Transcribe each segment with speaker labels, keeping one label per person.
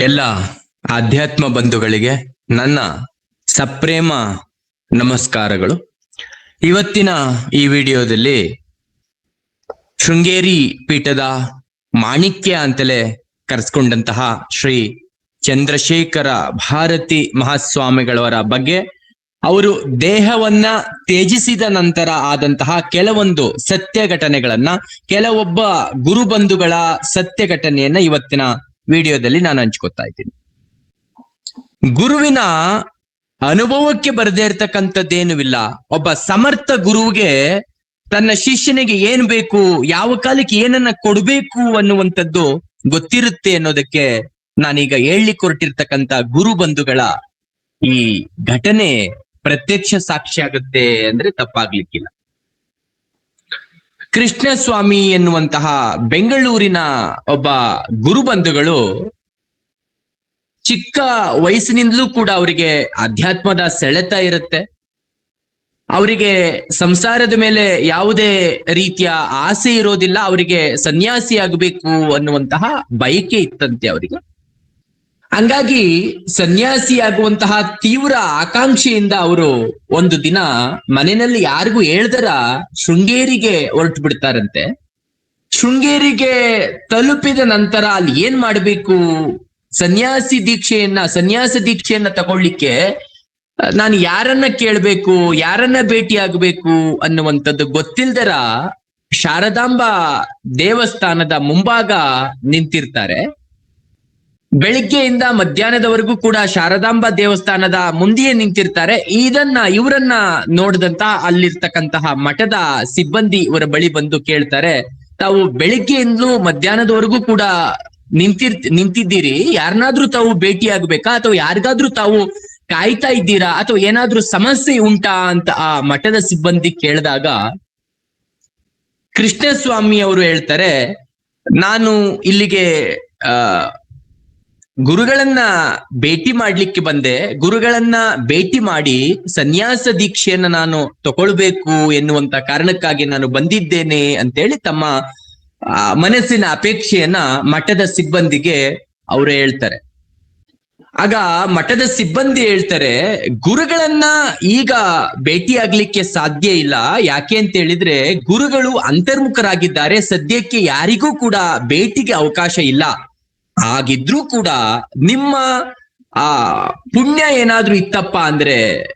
Speaker 1: ಎಲ್ಲ ಆಧ್ಯಾತ್ಮ ಬಂಧುಗಳಿಗೆ ನನ್ನ ಸಪ್ರೇಮ ನಮಸ್ಕಾರಗಳು. ಇವತ್ತಿನ ಈ ವಿಡಿಯೋದಲ್ಲಿ ಶೃಂಗೇರಿ ಪೀಠದ ಮಾಣಿಕ್ಯ ಅಂತಲೇ ಕರೆಸ್ಕೊಂಡಂತಹ ಶ್ರೀ ಚಂದ್ರಶೇಖರ ಭಾರತಿ ಮಹಾಸ್ವಾಮಿಗಳವರ ಬಗ್ಗೆ ಅವರು ದೇಹವನ್ನ ತ್ಯಜಿಸಿದ ನಂತರ ಆದಂತಹ ಕೆಲವೊಂದು ಸತ್ಯ ಘಟನೆಗಳನ್ನ ಕೆಲವೊಬ್ಬ ಗುರುಬಂಧುಗಳ ಸತ್ಯ ಘಟನೆಯನ್ನ ಇವತ್ತಿನ ವಿಡಿಯೋದಲ್ಲಿ ನಾನು ಹಂಚ್ಕೊತಾ ಇದ್ದೀನಿ. ಗುರುವಿನ ಅನುಭವಕ್ಕೆ ಬರದೇ ಇರತಕ್ಕಂಥದ್ದೇನು ಇಲ್ಲ. ಒಬ್ಬ ಸಮರ್ಥ ಗುರುವಿಗೆ ತನ್ನ ಶಿಷ್ಯನಿಗೆ ಏನ್ ಬೇಕು, ಯಾವ ಕಾಲಕ್ಕೆ ಏನನ್ನ ಕೊಡ್ಬೇಕು ಅನ್ನುವಂಥದ್ದು ಗೊತ್ತಿರುತ್ತೆ ಅನ್ನೋದಕ್ಕೆ ನಾನೀಗ ಹೇಳಲಿಕ್ಕೆ ಹೊರಟಿರ್ತಕ್ಕಂಥ ಗುರು ಬಂಧುಗಳ ಈ ಘಟನೆ ಪ್ರತ್ಯಕ್ಷ ಸಾಕ್ಷಿ ಆಗುತ್ತೆ ಅಂದ್ರೆ ತಪ್ಪಾಗ್ಲಿಕ್ಕಿಲ್ಲ. ಕೃಷ್ಣಸ್ವಾಮಿ ಎನ್ನುವಂತಹ ಬೆಂಗಳೂರಿನ ಒಬ್ಬ ಗುರುಬಂಧುಗಳು ಚಿಕ್ಕ ವಯಸ್ಸಿನಿಂದಲೂ ಕೂಡ ಅವರಿಗೆ ಅಧ್ಯಾತ್ಮದ ಸೆಳೆತ ಇರುತ್ತೆ. ಅವರಿಗೆ ಸಂಸಾರದ ಮೇಲೆ ಯಾವುದೇ ರೀತಿಯ ಆಸೆ ಇರೋದಿಲ್ಲ, ಅವರಿಗೆ ಸನ್ಯಾಸಿ ಆಗಬೇಕು ಅನ್ನುವಂತಹ ಬಯಕೆ ಇತ್ತಂತೆ ಅವರಿಗೆ. ಹಂಗಾಗಿ ಸನ್ಯಾಸಿ ಆಗುವಂತಹ ತೀವ್ರ ಆಕಾಂಕ್ಷೆಯಿಂದ ಅವರು ಒಂದು ದಿನ ಮನೆಯಲ್ಲಿ ಯಾರಿಗೂ ಹೇಳ್ದರ ಶೃಂಗೇರಿಗೆ ಹೊರಟು ಬಿಡ್ತಾರಂತೆ. ಶೃಂಗೇರಿಗೆ ತಲುಪಿದ ನಂತರ ಅಲ್ಲಿ ಏನ್ ಮಾಡ್ಬೇಕು? ಸನ್ಯಾಸಿ ದೀಕ್ಷೆಯನ್ನ, ಸನ್ಯಾಸ ದೀಕ್ಷೆಯನ್ನ ತಗೊಳ್ಳಿಕ್ಕೆ ನಾನು ಯಾರನ್ನ ಕೇಳ್ಬೇಕು, ಯಾರನ್ನ ಭೇಟಿ ಆಗ್ಬೇಕು ಅನ್ನುವಂಥದ್ದು ಗೊತ್ತಿಲ್ದರ ಶಾರದಾಂಬ ದೇವಸ್ಥಾನದ ಮುಂಭಾಗ ನಿಂತಿರ್ತಾರೆ. ಬೆಳಿಗ್ಗೆಯಿಂದ ಮಧ್ಯಾಹ್ನದವರೆಗೂ ಕೂಡ ಶಾರದಾಂಬ ದೇವಸ್ಥಾನದ ಮುಂದೆಯೇ ನಿಂತಿರ್ತಾರೆ. ಇದನ್ನ, ಇವರನ್ನ ನೋಡಿದಂತ ಅಲ್ಲಿರ್ತಕ್ಕಂತಹ ಮಠದ ಸಿಬ್ಬಂದಿ ಇವರ ಬಳಿ ಬಂದು ಕೇಳ್ತಾರೆ, ತಾವು ಬೆಳಿಗ್ಗೆಯಿಂದಲೂ ಮಧ್ಯಾಹ್ನದವರೆಗೂ ಕೂಡ ನಿಂತಿರ್, ನಿಂತಿದ್ದೀರಿ. ಯಾರನ್ನಾದ್ರೂ ತಾವು ಭೇಟಿ ಆಗ್ಬೇಕಾ ಅಥವಾ ಯಾರಿಗಾದ್ರೂ ತಾವು ಕಾಯ್ತಾ ಇದ್ದೀರಾ? ಅಥವಾ ಏನಾದ್ರೂ ಸಮಸ್ಯೆ ಉಂಟಾ? ಅಂತ ಆ ಮಠದ ಸಿಬ್ಬಂದಿ ಕೇಳಿದಾಗ ಕೃಷ್ಣಸ್ವಾಮಿ ಅವರು ಹೇಳ್ತಾರೆ, ನಾನು ಇಲ್ಲಿಗೆ, ಆ ಗುರುಗಳನ್ನ ಭೇಟಿ ಮಾಡ್ಲಿಕ್ಕೆ ಬಂದೆ. ಗುರುಗಳನ್ನ ಭೇಟಿ ಮಾಡಿ ಸನ್ಯಾಸ ದೀಕ್ಷೆಯನ್ನ ನಾನು ತಗೊಳ್ಬೇಕು ಎನ್ನುವಂತ ಕಾರಣಕ್ಕಾಗಿ ನಾನು ಬಂದಿದ್ದೇನೆ ಅಂತೇಳಿ ತಮ್ಮ ಮನಸ್ಸಿನ ಅಪೇಕ್ಷೆಯನ್ನ ಮಠದ ಸಿಬ್ಬಂದಿಗೆ ಅವರು ಹೇಳ್ತಾರೆ. ಆಗ ಮಠದ ಸಿಬ್ಬಂದಿ ಹೇಳ್ತಾರೆ, ಗುರುಗಳನ್ನ ಈಗ ಭೇಟಿ ಆಗ್ಲಿಕ್ಕೆ ಸಾಧ್ಯ ಇಲ್ಲ. ಯಾಕೆ ಅಂತ ಹೇಳಿದ್ರೆ ಗುರುಗಳು ಅಂತರ್ಮುಖರಾಗಿದ್ದಾರೆ. ಸದ್ಯಕ್ಕೆ ಯಾರಿಗೂ ಕೂಡ ಭೇಟಿಗೆ ಅವಕಾಶ ಇಲ್ಲ. ಹಾಗಿದ್ರೂ ಕೂಡ ನಿಮ್ಮ ಆ ಪುಣ್ಯ ಏನಾದ್ರೂ ಇತ್ತಪ್ಪ ಅಂದ್ರೆ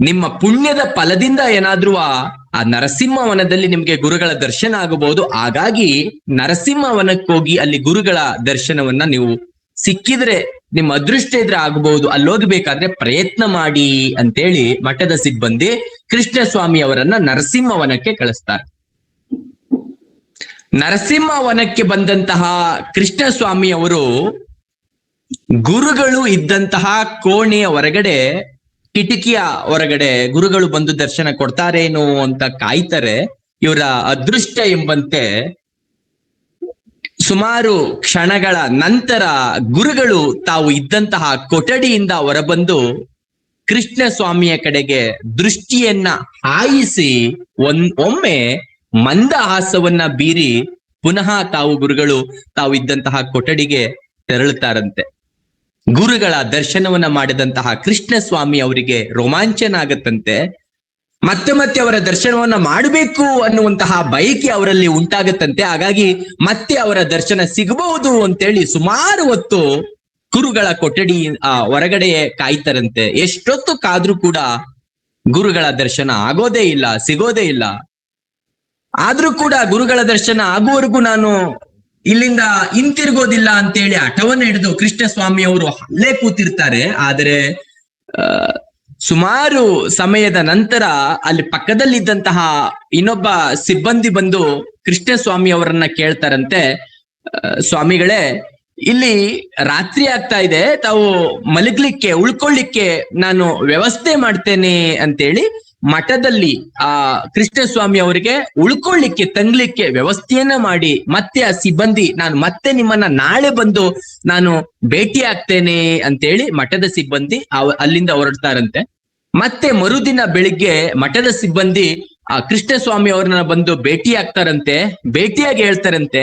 Speaker 1: ನಿಮ್ಮ ಪುಣ್ಯದ ಫಲದಿಂದ ಏನಾದ್ರೂ ಆ ನರಸಿಂಹವನದಲ್ಲಿ ನಿಮ್ಗೆ ಗುರುಗಳ ದರ್ಶನ ಆಗಬಹುದು. ಹಾಗಾಗಿ ನರಸಿಂಹವನಕ್ಕೆ ಹೋಗಿ ಅಲ್ಲಿ ಗುರುಗಳ ದರ್ಶನವನ್ನ ನೀವು ಸಿಕ್ಕಿದ್ರೆ ನಿಮ್ಮ ಅದೃಷ್ಟ ಇದ್ರೆ ಆಗಬಹುದು. ಅಲ್ಲಿ ಹೋಗ್ಬೇಕಾದ್ರೆ ಪ್ರಯತ್ನ ಮಾಡಿ ಅಂತೇಳಿ ಮಠದ ಸಿಬ್ಬಂದಿ ಕೃಷ್ಣಸ್ವಾಮಿ ಅವರನ್ನ ನರಸಿಂಹವನಕ್ಕೆ ಕಳಿಸ್ತಾರೆ. ನರಸಿಂಹವನಕ್ಕೆ ಬಂದಂತಹ ಕೃಷ್ಣಸ್ವಾಮಿ ಅವರು ಗುರುಗಳು ಇದ್ದಂತಹ ಕೋಣೆಯ ಹೊರಗಡೆ, ಕಿಟಕಿಯ ಹೊರಗಡೆ ಗುರುಗಳು ಬಂದು ದರ್ಶನ ಕೊಡ್ತಾರೇನೋ ಅಂತ ಕಾಯ್ತಾರೆ. ಇವರ ಅದೃಷ್ಟ ಎಂಬಂತೆ ಸುಮಾರು ಕ್ಷಣಗಳ ನಂತರ ಗುರುಗಳು ತಾವು ಇದ್ದಂತಹ ಕೊಠಡಿಯಿಂದ ಹೊರಬಂದು ಕೃಷ್ಣ ಸ್ವಾಮಿಯ ಕಡೆಗೆ ದೃಷ್ಟಿಯನ್ನ ಹಾಯಿಸಿ ಒಮ್ಮೆ ಮಂದಹಾಸವನ್ನ ಬೀರಿ ಪುನಃ ತಾವು ಗುರುಗಳು, ತಾವು ಇದ್ದಂತಹ ಕೊಠಡಿಗೆ ತೆರಳುತ್ತಾರಂತೆ. ಗುರುಗಳ ದರ್ಶನವನ್ನ ಮಾಡಿದಂತಹ ಕೃಷ್ಣ ಸ್ವಾಮಿ ಅವರಿಗೆ ರೋಮಾಂಚನ ಆಗತ್ತಂತೆ ಮತ್ತೆ ಮತ್ತೆ ಅವರ ದರ್ಶನವನ್ನ ಮಾಡಬೇಕು ಅನ್ನುವಂತಹ ಬಯಕೆ ಅವರಲ್ಲಿ ಉಂಟಾಗತ್ತಂತೆ. ಹಾಗಾಗಿ ಮತ್ತೆ ಅವರ ದರ್ಶನ ಸಿಗಬಹುದು ಅಂತೇಳಿ ಸುಮಾರು ಹೊತ್ತು ಗುರುಗಳ ಕೊಠಡಿ, ಆ ಹೊರಗಡೆಯೇ ಕಾಯ್ತಾರಂತೆ. ಎಷ್ಟೊತ್ತು ಕಾದ್ರೂ ಕೂಡ ಗುರುಗಳ ದರ್ಶನ ಆಗೋದೇ ಇಲ್ಲ, ಸಿಗೋದೇ ಇಲ್ಲ. ಆದ್ರೂ ಕೂಡ ಗುರುಗಳ ದರ್ಶನ ಆಗುವವರೆಗೂ ನಾನು ಇಲ್ಲಿಂದ ಹಿಂತಿರುಗೋದಿಲ್ಲ ಅಂತೇಳಿ ಹಠವನ್ನ ಹಿಡಿದು ಕೃಷ್ಣ ಸ್ವಾಮಿ ಅವರು ಅಲ್ಲೇ ಕೂತಿರ್ತಾರೆ. ಆದರೆ ಸುಮಾರು ಸಮಯದ ನಂತರ ಅಲ್ಲಿ ಪಕ್ಕದಲ್ಲಿದ್ದಂತಹ ಇನ್ನೊಬ್ಬ ಸಿಬ್ಬಂದಿ ಬಂದು ಕೃಷ್ಣ ಸ್ವಾಮಿ ಅವರನ್ನ ಕೇಳ್ತಾರಂತೆ. ಸ್ವಾಮಿಗಳೇ, ಇಲ್ಲಿ ರಾತ್ರಿ ಆಗ್ತಾ ಇದೆ. ತಾವು ಮಲಗ್ಲಿಕ್ಕೆ, ಉಳ್ಕೊಳ್ಳಿಕ್ಕೆ ನಾನು ವ್ಯವಸ್ಥೆ ಮಾಡ್ತೇನೆ ಅಂತೇಳಿ ಮಠದಲ್ಲಿ ಆ ಕೃಷ್ಣಸ್ವಾಮಿ ಅವರಿಗೆ ಉಳ್ಕೊಳ್ಳಿಕ್ಕೆ, ತಂಗ್ಲಿಕ್ಕೆ ವ್ಯವಸ್ಥೆಯನ್ನ ಮಾಡಿ ಮತ್ತೆ ಆ ಸಿಬ್ಬಂದಿ, ನಾನು ಮತ್ತೆ ನಿಮ್ಮನ್ನ ನಾಳೆ ಬಂದು ನಾನು ಭೇಟಿ ಆಗ್ತೇನೆ ಅಂತೇಳಿ ಮಠದ ಸಿಬ್ಬಂದಿ ಅಲ್ಲಿಂದ ಹೊರಡ್ತಾರಂತೆ. ಮತ್ತೆ ಮರುದಿನ ಬೆಳಿಗ್ಗೆ ಮಠದ ಸಿಬ್ಬಂದಿ ಆ ಕೃಷ್ಣಸ್ವಾಮಿ ಅವ್ರನ್ನ ಬಂದು ಭೇಟಿ ಆಗ್ತಾರಂತೆ. ಭೇಟಿಯಾಗಿ ಹೇಳ್ತಾರಂತೆ,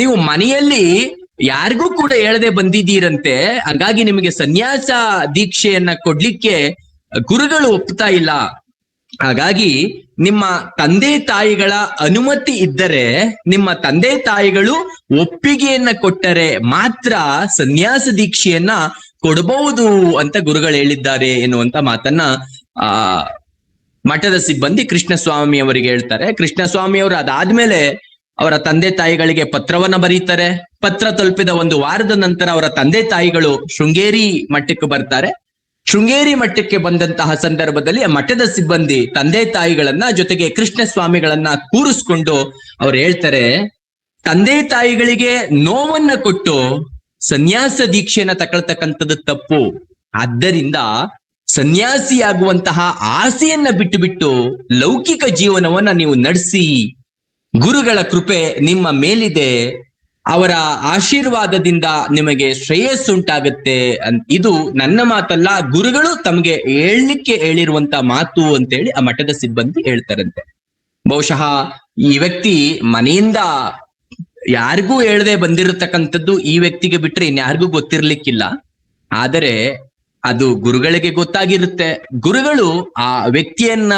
Speaker 1: ನೀವು ಮನೆಯಲ್ಲಿ ಯಾರಿಗೂ ಕೂಡ ಹೇಳದೆ ಬಂದಿದ್ದೀರಂತೆ. ಹಾಗಾಗಿ ನಿಮಗೆ ಸನ್ಯಾಸ ದೀಕ್ಷೆಯನ್ನ ಕೊಡ್ಲಿಕ್ಕೆ ಗುರುಗಳು ಒಪ್ತಾ ಇಲ್ಲ. ಹಾಗಾಗಿ ನಿಮ್ಮ ತಂದೆ ತಾಯಿಗಳ ಅನುಮತಿ ಇದ್ದರೆ, ನಿಮ್ಮ ತಂದೆ ತಾಯಿಗಳು ಒಪ್ಪಿಗೆಯನ್ನ ಕೊಟ್ಟರೆ ಮಾತ್ರ ಸನ್ಯಾಸ ದೀಕ್ಷೆಯನ್ನ ಕೊಡಬಹುದು ಅಂತ ಗುರುಗಳು ಹೇಳಿದ್ದಾರೆ ಎನ್ನುವಂತ ಮಾತನ್ನ, ಆ, ಮಠದ ಸಿಬ್ಬಂದಿ ಕೃಷ್ಣಸ್ವಾಮಿ ಅವರಿಗೆ ಹೇಳ್ತಾರೆ. ಕೃಷ್ಣಸ್ವಾಮಿ ಅವರು ಅದಾದ್ಮೇಲೆ ಅವರ ತಂದೆ ತಾಯಿಗಳಿಗೆ ಪತ್ರವನ್ನ ಬರೀತಾರೆ. ಪತ್ರ ತಲುಪಿದ ಒಂದು ವಾರದ ನಂತರ ಅವರ ತಂದೆ ತಾಯಿಗಳು ಶೃಂಗೇರಿ ಮಠಕ್ಕೆ ಬರ್ತಾರೆ. ಶೃಂಗೇರಿ ಮಠಕ್ಕೆ ಬಂದಂತಹ ಸಂದರ್ಭದಲ್ಲಿ ಮಠದ ಸಿಬ್ಬಂದಿ ತಂದೆ ತಾಯಿಗಳನ್ನ ಜೊತೆಗೆ ಕೃಷ್ಣ ಸ್ವಾಮಿಗಳನ್ನ ಕೂರಿಸ್ಕೊಂಡು ಅವ್ರು ಹೇಳ್ತಾರೆ, ತಂದೆ ತಾಯಿಗಳಿಗೆ ನೋವನ್ನ ಕೊಟ್ಟು ಸನ್ಯಾಸ ದೀಕ್ಷೆಯನ್ನ ತಗೊಳ್ತಕ್ಕಂಥದ್ದು ತಪ್ಪು. ಆದ್ದರಿಂದ ಸನ್ಯಾಸಿಯಾಗುವಂತಹ ಆಸೆಯನ್ನ ಬಿಟ್ಟು ಬಿಟ್ಟು ಲೌಕಿಕ ಜೀವನವನ್ನ ನೀವು ನಡೆಸಿ, ಗುರುಗಳ ಕೃಪೆ ನಿಮ್ಮ ಮೇಲಿದೆ. ಅವರ ಆಶೀರ್ವಾದದಿಂದ ನಿಮಗೆ ಶ್ರೇಯಸ್ಸುಂಟಾಗುತ್ತೆ ಅಂತ ಇದು ನನ್ನ ಮಾತಲ್ಲ, ಗುರುಗಳು ತಮಗೆ ಹೇಳಲಿಕ್ಕೆ ಹೇಳಿರುವಂತ ಮಾತು ಅಂತೇಳಿ ಆ ಮಠದ ಸಿಬ್ಬಂದಿ ಹೇಳ್ತಾರಂತೆ. ಬಹುಶಃ ಈ ವ್ಯಕ್ತಿ ಮನೆಯಿಂದ ಯಾರಿಗೂ ಹೇಳದೆ ಬಂದಿರತಕ್ಕಂಥದ್ದು ಈ ವ್ಯಕ್ತಿಗೆ ಬಿಟ್ರೆ ಇನ್ಯಾರಿಗೂ ಗೊತ್ತಿರ್ಲಿಕ್ಕಿಲ್ಲ. ಆದರೆ ಅದು ಗುರುಗಳಿಗೆ ಗೊತ್ತಾಗಿರುತ್ತೆ. ಗುರುಗಳು ಆ ವ್ಯಕ್ತಿಯನ್ನ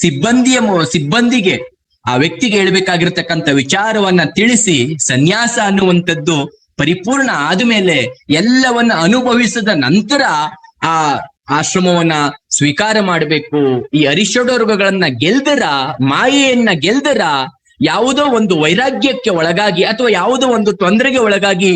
Speaker 1: ಸಿಬ್ಬಂದಿಯ ಸಿಬ್ಬಂದಿಗೆ ಆ ವ್ಯಕ್ತಿಗೆ ಹೇಳ್ಬೇಕಾಗಿರ್ತಕ್ಕಂಥ ವಿಚಾರವನ್ನ ತಿಳಿಸಿ ಸನ್ಯಾಸ ಅನ್ನುವಂಥದ್ದು ಪರಿಪೂರ್ಣ ಆದ್ಮೇಲೆ ಎಲ್ಲವನ್ನ ಅನುಭವಿಸಿದ ನಂತರ ಆ ಆಶ್ರಮವನ್ನ ಸ್ವೀಕಾರ ಮಾಡಬೇಕು. ಈ ಅರಿಷಡೋರ್ಗಗಳನ್ನ ಗೆಲ್ದರ, ಮಾಯೆಯನ್ನ ಗೆಲ್ದರ, ಯಾವುದೋ ಒಂದು ವೈರಾಗ್ಯಕ್ಕೆ ಒಳಗಾಗಿ ಅಥವಾ ಯಾವುದೋ ಒಂದು ತೊಂದರೆಗೆ ಒಳಗಾಗಿ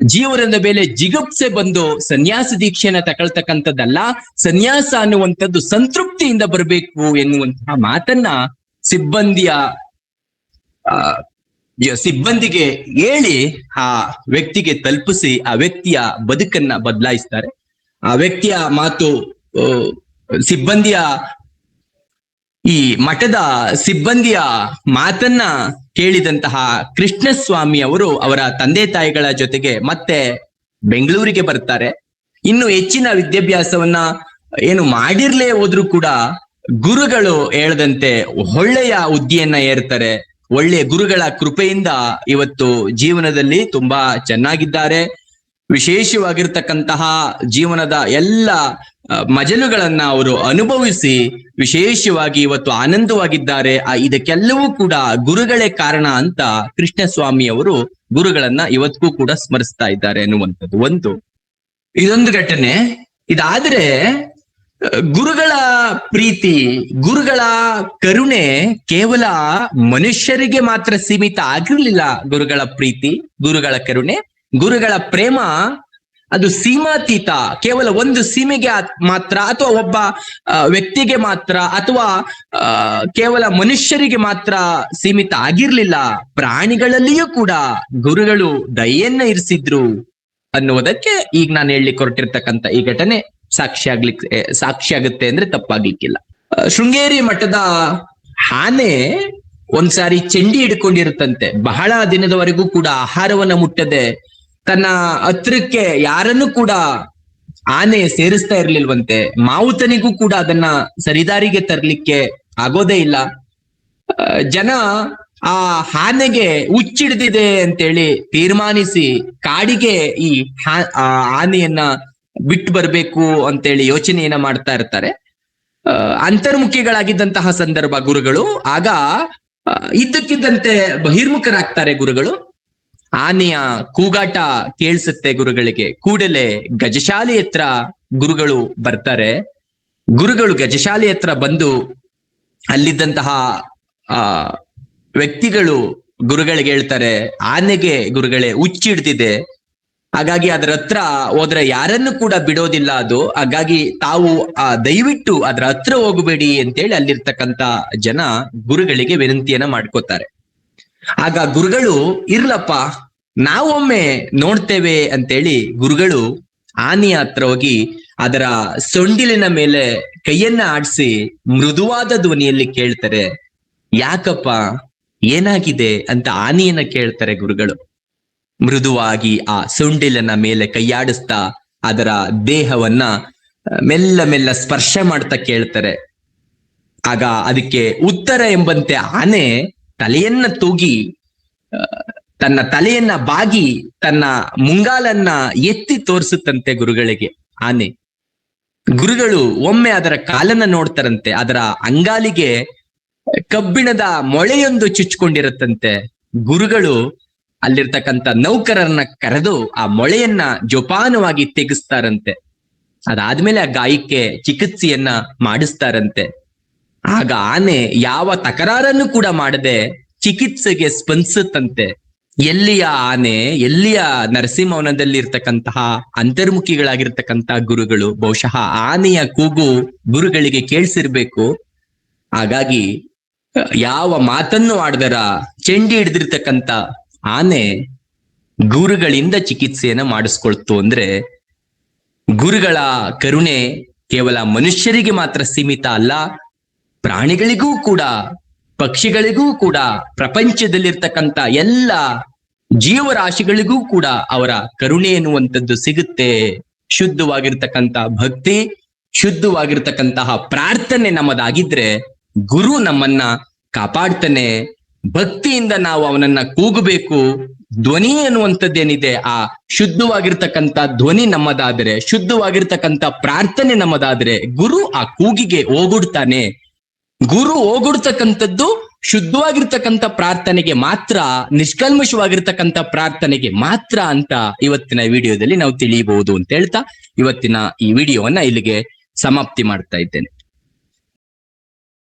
Speaker 1: ಜೀವನದ ಮೇಲೆ ಜಿಗುಪ್ಸೆ ಬಂದು ಸನ್ಯಾಸ ದೀಕ್ಷೆಯನ್ನ ತಗೊಳ್ತಕ್ಕಂಥದ್ದಲ್ಲ, ಸನ್ಯಾಸ ಅನ್ನುವಂಥದ್ದು ಸಂತೃಪ್ತಿಯಿಂದ ಬರಬೇಕು ಎನ್ನುವಂತಹ ಮಾತನ್ನ ಸಿಬ್ಬಂದಿಯ ಸಿಬ್ಬಂದಿಗೆ ಹೇಳಿ ಆ ವ್ಯಕ್ತಿಗೆ ತಲುಪಿಸಿ ಆ ವ್ಯಕ್ತಿಯ ಬದುಕನ್ನ ಬದಲಾಯಿಸ್ತಾರೆ. ಆ ವ್ಯಕ್ತಿಯ ಮಾತು ಸಿಬ್ಬಂದಿಯ ಈ ಮಠದ ಸಿಬ್ಬಂದಿಯ ಮಾತನ್ನ ಕೇಳಿದಂತಹ ಕೃಷ್ಣಸ್ವಾಮಿ ಅವರು ಅವರ ತಂದೆ ತಾಯಿಗಳ ಜೊತೆಗೆ ಮತ್ತೆ ಬೆಂಗಳೂರಿಗೆ ಬರ್ತಾರೆ. ಇನ್ನು ಹೆಚ್ಚಿನ ವಿದ್ಯಾಭ್ಯಾಸವನ್ನ ಏನು ಮಾಡಿರ್ಲೇ ಹೋದ್ರು ಕೂಡ ಗುರುಗಳು ಹೇಳ್ದಂತೆ ಒಳ್ಳೆಯ ಹುದ್ದೆಯನ್ನ ಏರ್ತಾರೆ ಒಳ್ಳೆಯ ಗುರುಗಳ ಕೃಪೆಯಿಂದ ಇವತ್ತು ಜೀವನದಲ್ಲಿ ತುಂಬಾ ಚೆನ್ನಾಗಿದ್ದಾರೆ. ವಿಶೇಷವಾಗಿರ್ತಕ್ಕಂತಹ ಜೀವನದ ಎಲ್ಲ ಮಜಲುಗಳನ್ನ ಅವರು ಅನುಭವಿಸಿ ವಿಶೇಷವಾಗಿ ಇವತ್ತು ಆನಂದವಾಗಿದ್ದಾರೆ. ಇದಕ್ಕೆಲ್ಲವೂ ಕೂಡ ಗುರುಗಳೇ ಕಾರಣ ಅಂತ ಕೃಷ್ಣಸ್ವಾಮಿ ಅವರು ಗುರುಗಳನ್ನ ಇವತ್ತಿಗೂ ಕೂಡ ಸ್ಮರಿಸ್ತಾ ಇದ್ದಾರೆ ಅನ್ನುವಂಥದ್ದು ಒಂದು. ಇದೊಂದು ಘಟನೆ. ಇದಾದ್ರೆ ಗುರುಗಳ ಪ್ರೀತಿ, ಗುರುಗಳ ಕರುಣೆ ಕೇವಲ ಮನುಷ್ಯರಿಗೆ ಮಾತ್ರ ಸೀಮಿತ ಆಗಿರ್ಲಿಲ್ಲ. ಗುರುಗಳ ಪ್ರೀತಿ, ಗುರುಗಳ ಕರುಣೆ, ಗುರುಗಳ ಪ್ರೇಮ, ಅದು ಸೀಮಾತೀತ, ಕೇವಲ ಒಂದು ಸೀಮೆಗೆ ಮಾತ್ರ ಅಥವಾ ಒಬ್ಬ ವ್ಯಕ್ತಿಗೆ ಮಾತ್ರ ಅಥವಾ ಕೇವಲ ಮನುಷ್ಯರಿಗೆ ಮಾತ್ರ ಸೀಮಿತ ಆಗಿರ್ಲಿಲ್ಲ. ಪ್ರಾಣಿಗಳಲ್ಲಿಯೂ ಕೂಡ ಗುರುಗಳು ದಯೆಯನ್ನ ಇರಿಸಿದ್ರು ಅನ್ನುವುದಕ್ಕೆ ಈಗ ನಾನು ಹೇಳಿ ಕೊರಟಿರ್ತಕ್ಕಂಥ ಈ ಘಟನೆ ಸಾಕ್ಷಿ ಆಗ್ಲಿಕ್ಕೆ ಸಾಕ್ಷಿ ಆಗುತ್ತೆ ಅಂದ್ರೆ ತಪ್ಪಾಗ್ಲಿಕ್ಕಿಲ್ಲ. ಶೃಂಗೇರಿ ಮಠದ ಆನೆ ಒಂದ್ಸಾರಿ ಚೆಂಡಿ ಹಿಡ್ಕೊಂಡಿರುತ್ತಂತೆ. ಬಹಳ ದಿನದವರೆಗೂ ಕೂಡ ಆಹಾರವನ್ನ ಮುಟ್ಟದೆ. ತನ್ನ ಹತ್ರಕ್ಕೆ ಯಾರನ್ನು ಕೂಡ ಆನೆ ಸೇರಿಸ್ತಾ ಇರ್ಲಿಲ್ವಂತೆ. ಮಾವುತನಿಗೂ ಕೂಡ ಅದನ್ನ ಸರಿದಾರಿಗೆ ತರ್ಲಿಕ್ಕೆ ಆಗೋದೇ ಇಲ್ಲ. ಜನ ಆ ಆನೆಗೆ ಹುಚ್ಚಿಡ್ದಿದೆ ಅಂತೇಳಿ ತೀರ್ಮಾನಿಸಿ ಕಾಡಿಗೆ ಈ ಆನೆಯನ್ನ ಬಿಟ್ಟು ಬರಬೇಕು ಅಂತೇಳಿ ಯೋಚನೆಯನ್ನ ಮಾಡ್ತಾ ಇರ್ತಾರೆ. ಅಂತರ್ಮುಖಿಗಳಾಗಿದ್ದಂತಹ ಸಂದರ್ಭ ಗುರುಗಳು, ಆಗ ಇದ್ದಕ್ಕಿದ್ದಂತೆ ಬಹಿರ್ಮುಖರಾಗ್ತಾರೆ ಗುರುಗಳು. ಆನೆಯ ಕೂಗಾಟ ಕೇಳಿಸುತ್ತೆ ಗುರುಗಳಿಗೆ. ಕೂಡಲೇ ಗಜಶಾಲಿ ಹತ್ರ ಗುರುಗಳು ಬರ್ತಾರೆ. ಗುರುಗಳು ಗಜಶಾಲಿ ಹತ್ರ ಬಂದು ಅಲ್ಲಿದ್ದಂತಹ, ಆ, ವ್ಯಕ್ತಿಗಳು ಗುರುಗಳಿಗೆ ಹೇಳ್ತಾರೆ, ಆನೆಗೆ ಗುರುಗಳೇ ಹುಚ್ಚಿಡ್ದಿದೆ ಹಾಗಾಗಿ ಅದರ ಹತ್ರ ಹೋದ್ರೆ ಯಾರನ್ನು ಕೂಡ ಬಿಡೋದಿಲ್ಲ ಅದು. ಹಾಗಾಗಿ ತಾವು, ಆ, ದಯವಿಟ್ಟು ಅದ್ರ ಹತ್ರ ಹೋಗಬೇಡಿ ಅಂತೇಳಿ ಅಲ್ಲಿರ್ತಕ್ಕಂತ ಜನ ಗುರುಗಳಿಗೆ ವಿನಂತಿಯನ್ನ ಮಾಡ್ಕೋತಾರೆ. ಆಗ ಗುರುಗಳು, ಇರ್ಲಪ್ಪ, ನಾವೊಮ್ಮೆ ನೋಡ್ತೇವೆ ಅಂತೇಳಿ ಗುರುಗಳು ಆನೆಯ ಹತ್ರ ಹೋಗಿ ಅದರ ಸೊಂಡಿಲಿನ ಮೇಲೆ ಕೈಯನ್ನ ಆಡಿಸಿ ಮೃದುವಾದ ಧ್ವನಿಯಲ್ಲಿ ಕೇಳ್ತಾರೆ, ಯಾಕಪ್ಪ, ಏನಾಗಿದೆ ಅಂತ ಆನೆಯನ್ನ ಕೇಳ್ತಾರೆ ಗುರುಗಳು. ಮೃದುವಾಗಿ ಆ ಸುಂಡಿಲನ ಮೇಲೆ ಕೈಯಾಡಿಸ್ತಾ ಅದರ ದೇಹವನ್ನ ಮೆಲ್ಲ ಮೆಲ್ಲ ಸ್ಪರ್ಶ ಮಾಡ್ತಾ ಕೇಳ್ತಾರೆ. ಆಗ ಅದಕ್ಕೆ ಉತ್ತರ ಎಂಬಂತೆ ಆನೆ ತಲೆಯನ್ನ ತೂಗಿ ತನ್ನ ತಲೆಯನ್ನ ಬಾಗಿ ತನ್ನ ಮುಂಗಾಲನ್ನ ಎತ್ತಿ ತೋರಿಸುತ್ತಂತೆ ಗುರುಗಳಿಗೆ ಆನೆ. ಗುರುಗಳು ಒಮ್ಮೆ ಅದರ ಕಾಲನ್ನ ನೋಡ್ತಾರಂತೆ, ಅದರ ಅಂಗಾಲಿಗೆ ಕಬ್ಬಿಣದ ಮೊಳೆಯೊಂದು ಚುಚ್ಕೊಂಡಿರತ್ತಂತೆ. ಗುರುಗಳು ಅಲ್ಲಿರ್ತಕ್ಕಂಥ ನೌಕರರನ್ನ ಕರೆದು ಆ ಮೊಳೆಯನ್ನ ಜೋಪಾನವಾಗಿ ತೆಗೆಸ್ತಾರಂತೆ. ಅದಾದ್ಮೇಲೆ ಆ ಗಾಯಕ್ಕೆ ಚಿಕಿತ್ಸೆಯನ್ನ ಮಾಡಿಸ್ತಾರಂತೆ. ಆಗ ಆನೆ ಯಾವ ತಕರಾರನ್ನು ಕೂಡ ಮಾಡದೆ ಚಿಕಿತ್ಸೆಗೆ ಸ್ಪಂದಿಸುತ್ತಂತೆ. ಎಲ್ಲಿಯ ಆನೆ, ಎಲ್ಲಿಯ ನರಸಿಂಹವನದಲ್ಲಿ ಇರ್ತಕ್ಕಂತಹ ಅಂತರ್ಮುಖಿಗಳಾಗಿರ್ತಕ್ಕಂತಹ ಗುರುಗಳು, ಬಹುಶಃ ಆನೆಯ ಕೂಗು ಗುರುಗಳಿಗೆ ಕೇಳಿಸಿರ್ಬೇಕು. ಹಾಗಾಗಿ ಯಾವ ಮಾತನ್ನು ಆಡದರ, ಚೆಂಡಿ ಹಿಡಿದಿರ್ತಕ್ಕಂತ ಆನೆ ಗುರುಗಳಿಂದ ಚಿಕಿತ್ಸೆಯನ್ನ ಮಾಡಿಸ್ಕೊಳ್ತು ಅಂದ್ರೆ ಗುರುಗಳ ಕರುಣೆ ಕೇವಲ ಮನುಷ್ಯರಿಗೆ ಮಾತ್ರ ಸೀಮಿತ ಅಲ್ಲ, ಪ್ರಾಣಿಗಳಿಗೂ ಕೂಡ, ಪಕ್ಷಿಗಳಿಗೂ ಕೂಡ, ಪ್ರಪಂಚದಲ್ಲಿರ್ತಕ್ಕಂಥ ಎಲ್ಲ ಜೀವರಾಶಿಗಳಿಗೂ ಕೂಡ ಅವರ ಕರುಣೆ ಎನ್ನುವಂಥದ್ದು ಸಿಗುತ್ತೆ. ಶುದ್ಧವಾಗಿರ್ತಕ್ಕಂಥ ಭಕ್ತಿ, ಶುದ್ಧವಾಗಿರ್ತಕ್ಕಂತಹ ಪ್ರಾರ್ಥನೆ ನಮ್ಮದಾಗಿದ್ರೆ ಗುರು ನಮ್ಮನ್ನ ಕಾಪಾಡ್ತಾನೆ ಭಕ್ತಿಯಿಂದ ನಾವು ಅವನನ್ನ ಕೂಗಬೇಕು. ಧ್ವನಿ ಅನ್ನುವಂಥದ್ದೇನಿದೆ ಆ ಶುದ್ಧವಾಗಿರ್ತಕ್ಕಂಥ ಧ್ವನಿ ನಮ್ಮದಾದ್ರೆ, ಶುದ್ಧವಾಗಿರ್ತಕ್ಕಂಥ ಪ್ರಾರ್ಥನೆ ನಮ್ಮದಾದ್ರೆ, ಗುರು ಆ ಕೂಗಿಗೆ ಓಗುಡ್ತಾನೆ ಗುರು ಓಗುಡ್ತಕ್ಕಂಥದ್ದು ಶುದ್ಧವಾಗಿರ್ತಕ್ಕಂಥ ಪ್ರಾರ್ಥನೆಗೆ ಮಾತ್ರ, ನಿಷ್ಕಲ್ಮಶವಾಗಿರ್ತಕ್ಕಂಥ ಪ್ರಾರ್ಥನೆಗೆ ಮಾತ್ರ ಅಂತ ಇವತ್ತಿನ ವಿಡಿಯೋದಲ್ಲಿ ನಾವು ತಿಳಿಯಬಹುದು ಅಂತ ಹೇಳ್ತಾ, ಇವತ್ತಿನ ಈ ವಿಡಿಯೋವನ್ನ ಇಲ್ಲಿಗೆ ಸಮಾಪ್ತಿ ಮಾಡ್ತಾ ಇದ್ದೇನೆ.